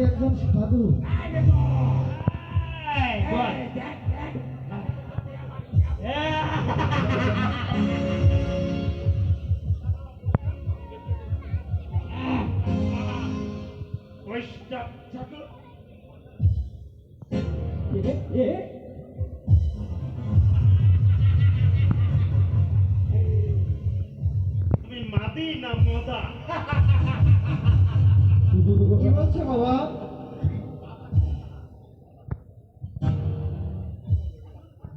আমি একজন সাধু। তুমি মাদি না মদা?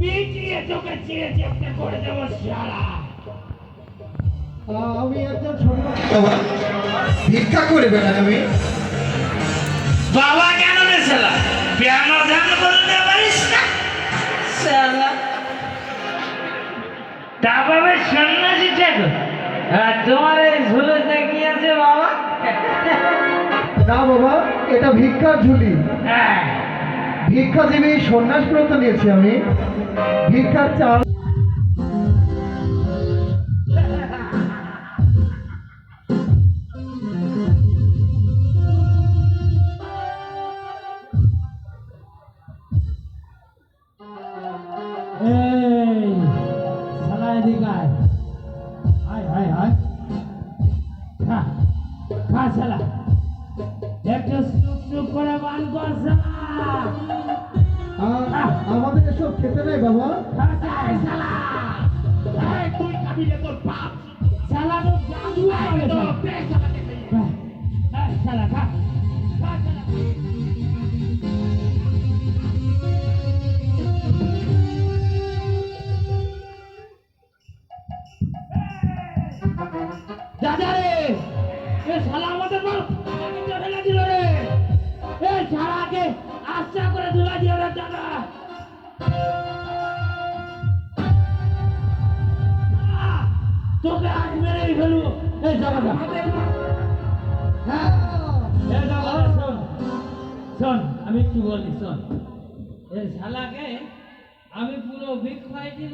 পিটিয়ে তোকে চিয়ে চেপটা করে দেবো শালা। আমি একজন ভিক্ষা করে বেড়ান আমি? বাবা কেন রে শালা? কেন ধান বলতে পারিস না? শালা। তা বাবা সন্ন্যাসী ঠাকুর। আর তোমার এই ঝুলোতে কি আছে বাবা? না বাবা এটা ভিক্ষার ঝুলি। হ্যাঁ। ভিক্ষাজীবী সন্ন্যাস ব্রত নিয়েছি আমি। ভিক্ষার চাল আয়। আমাদের এসব খেতে নেই বাবা। তুই খাবি রে তোর বাপ। তো জাদু করে তো। বে শালাকে খাই। খা, খা, শালা আচ্ছা করে ধুলা দিও রে টাকা। তোকে আজ মেরেই ফেলু এই জায়গাটা হ্যাঁ। শোন। শোন, আমি একটু বলি, শোন। এই শালাকে আমি পুরো বিগ ফাইটিং